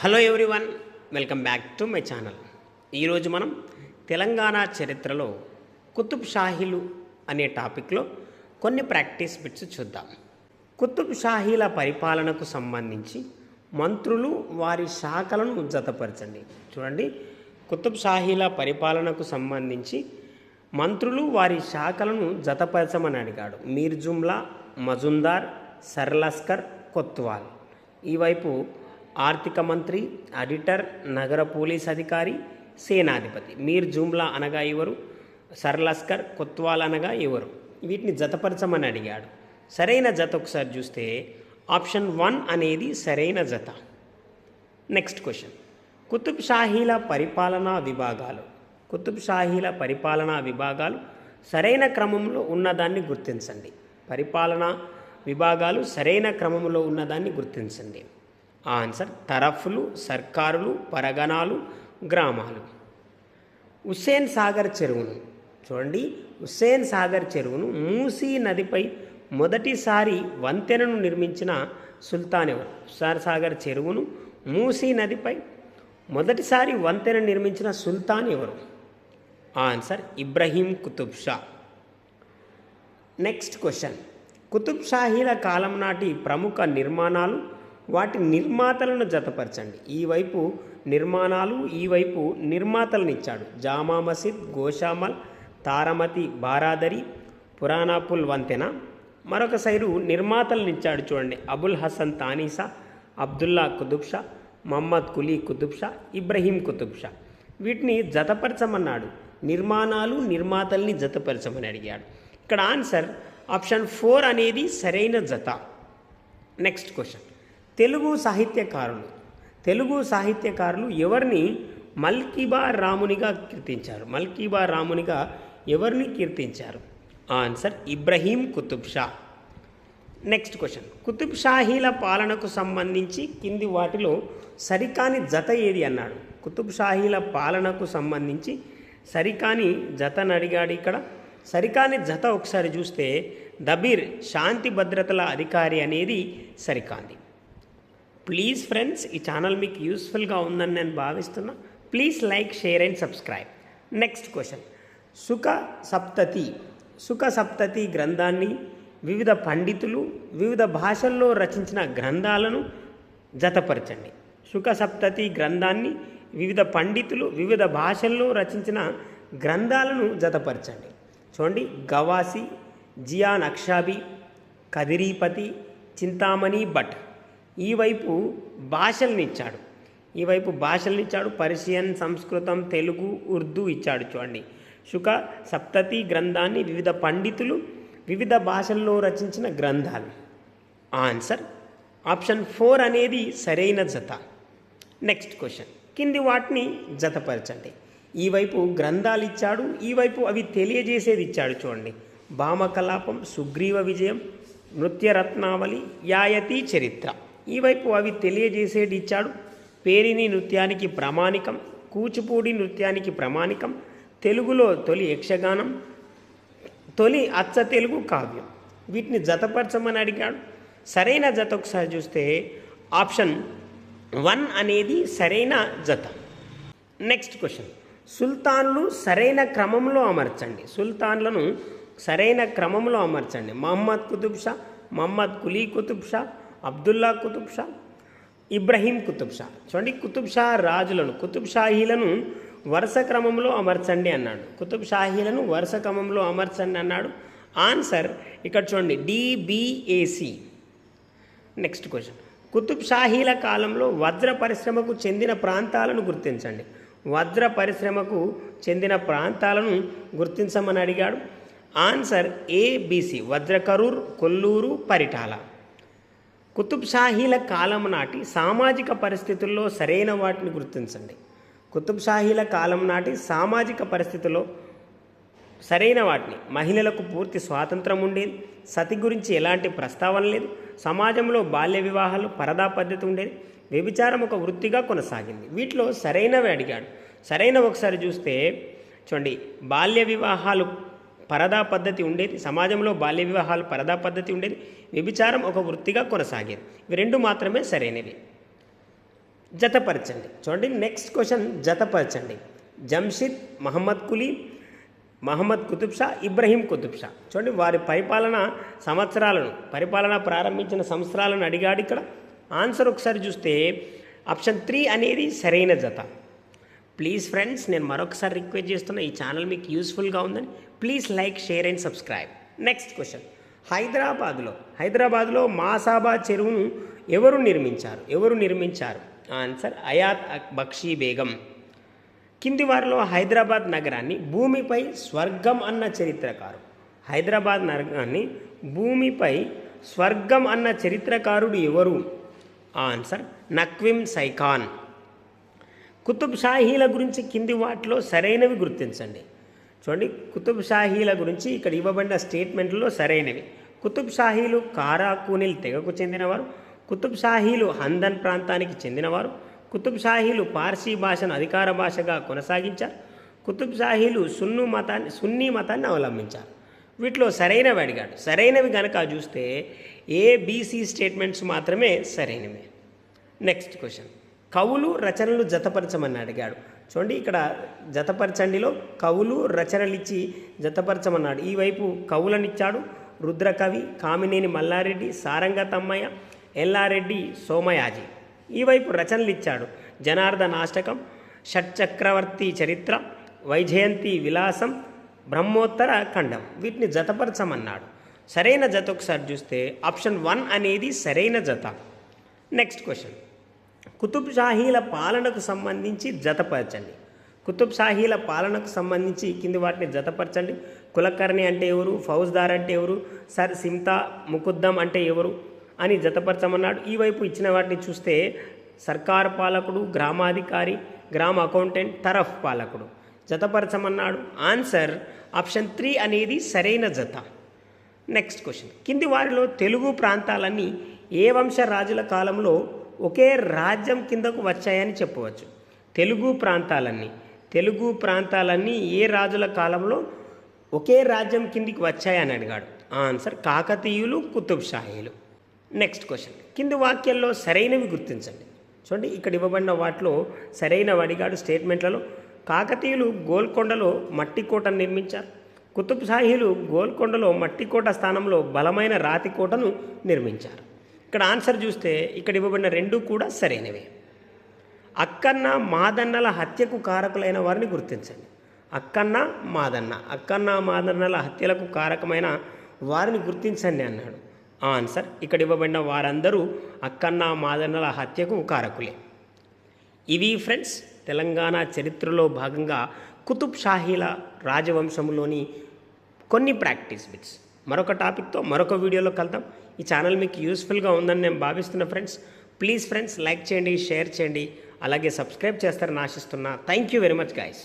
Hello everyone welcome back to my channel ఈరోజు మనం తెలంగాణ చరిత్రలో కుతుబ్ షాహీలు అనే టాపిక్లో కొన్ని ప్రాక్టీస్ బిట్స్ చూద్దాం. కుతుబ్ షాహీల పరిపాలనకు సంబంధించి మంత్రులు వారి శాఖలను జతపరచండి. చూడండి కుతుబ్ షాహీల పరిపాలనకు సంబంధించి మంత్రులు వారి శాఖలను జతపరచమని అడిగాడు. మీర్ జుమ్లా మజుందార్ సర్లస్కర్ కొత్వాల్. ఈ వైపు ఆర్థిక మంత్రి ఆడిటర్ నగర పోలీస్ అధికారి సేనాధిపతి. మీర్ జుమ్లా అనగా ఎవరు? సర్లస్కర్ కొత్వాల్ అనగా ఎవరు? వీటిని జతపరచమని అడిగాడు. సరైన జత ఒకసారి చూస్తే ఆప్షన్ వన్ అనేది సరైన జత. Next question. కుతుబ్ షాహీల పరిపాలనా విభాగాలు. కుతుబ్ షాహీల పరిపాలనా విభాగాలు సరైన క్రమంలో ఉన్నదాన్ని గుర్తించండి. పరిపాలనా విభాగాలు సరైన క్రమంలో ఉన్నదాన్ని గుర్తించండి. ఆన్సర్ తరఫులు సర్కారులు పరగణాలు గ్రామాలు. హుస్సేన్ సాగర్ చెరువును చూడండి. హుస్సేన్ సాగర్ చెరువును మూసీ నదిపై మొదటిసారి వంతెనను నిర్మించిన సుల్తాన్ ఎవరు? హుస్సేన్ సాగర్ చెరువును మూసీ నదిపై మొదటిసారి వంతెన నిర్మించిన సుల్తాన్ ఎవరు? Answer Ibrahim Qutb Shah. Next question. Qutb షాహీల కాలం నాటి ప్రముఖ నిర్మాణాలు వాటి నిర్మాతలను జతపరచండి. ఈ వైపు నిర్మాణాలు ఈ వైపు నిర్మాతలను ఇచ్చాడు. జామా మసీద్ గోషామల్ తారమతి బారాదరి పురాణాపుల్ వంతెన. మరొక సైడు నిర్మాతలను ఇచ్చాడు చూడండి. అబుల్ హసన్ తానీసా అబ్దుల్లా కుతుబ్ షా మహమ్మద్ కులీ కుతుబ్ షా ఇబ్రహీం కుతుబ్ షా వీటిని జతపరచమన్నాడు. నిర్మాణాలు నిర్మాతల్ని జతపరచమని అడిగాడు. ఇక్కడ ఆన్సర్ ఆప్షన్ ఫోర్ అనేది సరైన జత. Next question. తెలుగు సాహిత్యకారులు. తెలుగు సాహిత్యకారులు ఎవరిని? మల్కీబా రామునిగా కీర్తించారు. మల్కీబా రామునిగా ఎవరిని కీర్తించారు? Answer Ibrahim Qutb Shah. Next question. Qutb షాహీల పాలనకు సంబంధించి కింది వాటిలో సరికాని జత ఏది అన్నాడు? కుతుబ్ షాహీల పాలనకు సంబంధించి సరికాని జతను అడిగాడు ఇక్కడ. సరికాని జత ఒకసారి చూస్తే దబీర్ శాంతి భద్రతల అధికారి అనేది సరికాంది. ప్లీజ్ ఫ్రెండ్స్ ఈ ఛానల్ మీకు యూస్ఫుల్గా ఉందని నేను భావిస్తున్నా. Please like share and subscribe next question Sukha Saptati. Sukha సప్తతి గ్రంథాన్ని వివిధ పండితులు వివిధ భాషల్లో రచించిన గ్రంథాలను జతపరచండి. సుఖ సప్తతి గ్రంథాన్ని వివిధ పండితులు వివిధ భాషల్లో రచించిన గ్రంథాలను జతపరచండి. చూడండి. గవాసి జియాన్ అక్షాబి కదిరీపతి చింతామణి భట్. ఈ వైపు భాషల్ని ఇచ్చాడు. ఈ వైపు భాషల్ని ఇచ్చాడు పర్షియన్ సంస్కృతం తెలుగు ఉర్దూ ఇచ్చాడు చూడండి. శుక సప్తతి గ్రంథాన్ని వివిధ పండితులు వివిధ భాషల్లో రచించిన గ్రంథాలు. ఆన్సర్ ఆప్షన్ ఫోర్ అనేది సరైన జత. నెక్స్ట్ క్వశ్చన్ కింది వాటిని జతపరచండి. ఈ వైపు గ్రంథాలు ఇచ్చాడు ఈ వైపు అవి తెలియజేసేది ఇచ్చాడు చూడండి. భామకలాపం సుగ్రీవ విజయం నృత్యరత్నావళి యాయతి చరిత్ర. ఈ వైపు అవి తెలియజేసేటిచ్చాడు పేరిని నృత్యానికి ప్రామాణికం కూచిపూడి నృత్యానికి ప్రామాణికం తెలుగులో తొలి యక్షగానం తొలి అచ్చ తెలుగు కావ్యం. వీటిని జతపరచమని అడిగాడు. సరైన జత ఒకసారి చూస్తే ఆప్షన్ వన్ అనేది సరైన జత. Next question. సుల్తాన్లు సరైన క్రమంలో అమర్చండి. సుల్తాన్లను సరైన క్రమంలో అమర్చండి. మహమ్మద్ కుతుబ్ షా మహమ్మద్ కులీ కుతుబ్ షా అబ్దుల్లా కుతుబ్ షా ఇబ్రహీం కుతుబ్ షా. చూడండి కుతుబ్ షా రాజులను కుతుబ్ షాహీలను వరుస క్రమంలో అమర్చండి అన్నాడు. కుతుబ్ షాహీలను వరుస క్రమంలో అమర్చండి అన్నాడు. ఆన్సర్ ఇక్కడ చూడండి D B A C next question. Qutb షాహీల కాలంలో వజ్ర పరిశ్రమకు చెందిన ప్రాంతాలను గుర్తించండి. వజ్ర పరిశ్రమకు చెందిన ప్రాంతాలను గుర్తించమని అడిగాడు. Answer A B C Vajrakarur Kollur Paritala. Qutb షాహీల కాలం నాటి సామాజిక పరిస్థితుల్లో సరైన వాటిని గుర్తించండి. కుతుబ్ షాహీల కాలం నాటి సామాజిక పరిస్థితుల్లో సరైన వాటిని. మహిళలకు పూర్తి స్వాతంత్రం ఉండేది సతి గురించి ఎలాంటి ప్రస్తావన లేదు. సమాజంలో బాల్య వివాహాలు పరదా పద్ధతి ఉండేది. వ్యభిచారం ఒక వృత్తిగా కొనసాగింది. వీటిలో సరైనవి అడిగాడు. సరైన ఒకసారి చూస్తే చూడండి బాల్య వివాహాలు పరదా పద్ధతి ఉండేది. సమాజంలో బాల్య వివాహాలు పరదా పద్ధతి ఉండేది. వ్యభిచారం ఒక వృత్తిగా కొనసాగేది. ఇవి రెండు మాత్రమే సరైనవి. జతపరచండి. చూడండి నెక్స్ట్ క్వశ్చన్ జతపరచండి. జంషిద్ మహమ్మద్ కులీ మహమ్మద్ కుతుబ్ షా ఇబ్రహీం కుతుబ్ షా. చూడండి వారి పరిపాలన సంవత్సరాలను పరిపాలన ప్రారంభించిన సంవత్సరాలను అడిగాడు ఇక్కడ. ఆన్సర్ ఒకసారి చూస్తే ఆప్షన్ త్రీ అనేది సరైన జత. ప్లీజ్ ఫ్రెండ్స్ నేను మరొకసారి రిక్వెస్ట్ చేస్తున్నా ఈ ఛానల్ మీకు యూస్ఫుల్గా ఉందని. Please like share and subscribe next question హైదరాబాద్లో హైదరాబాద్లో మాసాబా చెరువును ఎవరు నిర్మించారు? ఎవరు నిర్మించారు? ఆన్సర్ అయాత్ అక్ బక్షీ బేగం. కింది వారిలో హైదరాబాద్ నగరాన్ని భూమిపై స్వర్గం అన్న చరిత్రకారు. హైదరాబాద్ నగరాన్ని భూమిపై స్వర్గం అన్న చరిత్రకారుడు ఎవరు? ఆన్సర్ నక్విమ్ సైఖాన్. కుతుబ్ షాహీల గురించి కింది వాటిలో సరైనవి గుర్తించండి. చూడండి కుతుబ్ షాహీల గురించి ఇక్కడ ఇవ్వబడిన స్టేట్మెంట్లో సరైనవి. కుతుబ్ షాహీలు కారాకూనిల్ తెగకు చెందినవారు కుతుబ్ షాహీలు హందన్ ప్రాంతానికి చెందినవారు కుతుబ్ షాహీలు పార్సీ భాషను అధికార భాషగా కొనసాగించారు కుతుబ్ షాహీలు సున్ను మతాన్ని సున్నీ మతాన్ని అవలంబించారు. వీటిలో సరైనవి అడిగాడు. సరైనవి కనుక చూస్తే ఏబీసీ స్టేట్మెంట్స్ మాత్రమే సరైనవి. Next question. కవులు రచనలు జతపరచమని అడిగాడు. చూడండి ఇక్కడ జతపరచండిలో కవులు రచనలిచ్చి జతపరచమన్నాడు. ఈ వైపు కవులనిచ్చాడు రుద్రకవి కామినేని మల్లారెడ్డి సారంగ తమ్మయ్య ఎల్లారెడ్డి సోమయాజి. ఈ వైపు రచనలు ఇచ్చాడు జనార్దన్ అష్టకం షట్చక్రవర్తి చరిత్ర వైజయంతి విలాసం బ్రహ్మోత్తర ఖండం. వీటిని జతపరచమన్నాడు. సరైన జత ఒకసారి చూస్తే ఆప్షన్ వన్ అనేది సరైన జత. Next question. కుతుబ్ షాహీల పాలనకు సంబంధించి జతపరచండి. కుతుబ్ షాహీల పాలనకు సంబంధించి కింది వాటిని జతపరచండి. కులకర్ణి అంటే ఎవరు? ఫౌజ్దార్ అంటే ఎవరు? సర్ సిమ్తా ముకుద్దం అంటే ఎవరు? అని జతపరచమన్నాడు. ఈ వైపు ఇచ్చిన వాటిని చూస్తే సర్కార్ పాలకుడు గ్రామాధికారి గ్రామ అకౌంటెంట్ తరఫ్ పాలకుడు జతపరచమన్నాడు. ఆన్సర్ ఆప్షన్ త్రీ అనేది సరైన జత. Next question. కింది వారిలో తెలుగు ప్రాంతాలన్నీ ఏ వంశ రాజుల కాలంలో ఒకే రాజ్యం కిందకు వచ్చాయని చెప్పవచ్చు. తెలుగు ప్రాంతాలన్నీ. తెలుగు ప్రాంతాలన్నీ ఏ రాజుల కాలంలో ఒకే రాజ్యం కిందికి వచ్చాయని అడిగాడు. ఆన్సర్ కాకతీయులు కుతుబ్షాహీలు. Next question. కింది వాక్యాల్లో సరైనవి గుర్తించండి. చూడండి ఇక్కడ ఇవ్వబడిన వాటిలో సరైన అడిగాడు స్టేట్మెంట్లలో. కాకతీయులు గోల్కొండలో మట్టి కోటను నిర్మించారు. కుతుబ్ షాహీలు గోల్కొండలో మట్టి కోట స్థానంలో బలమైన రాతి కోటను నిర్మించారు. ఇక్కడ ఆన్సర్ చూస్తే ఇక్కడ ఇవ్వబడిన రెండు కూడా సరైనవే. అక్కన్న మాదన్నల హత్యకు కారకులైన వారిని గుర్తించండి. అక్కన్న మాదన్న. అక్కన్న మాదన్నల హత్యలకు కారకమైన వారిని గుర్తించండి అన్నాడు. ఆన్సర్ ఇక్కడ ఇవ్వబడిన వారందరూ అక్కన్న మాదన్నల హత్యకు కారకులే. ఇవి ఫ్రెండ్స్ తెలంగాణ చరిత్రలో భాగంగా కుతుబ్ షాహీల రాజవంశంలోని కొన్ని ప్రాక్టీస్ బిట్స్. మరొక టాపిక్తో మరొక వీడియోలో కలుద్దాం. ఈ ఛానల్ మీకు యూస్ఫుల్గా ఉందని నేను భావిస్తున్న ఫ్రెండ్స్ ప్లీజ్ ఫ్రెండ్స్ లైక్ చేయండి షేర్ చేయండి. అలాగే సబ్స్క్రైబ్ చేస్తారని ఆశిస్తున్నా. Thank you very much guys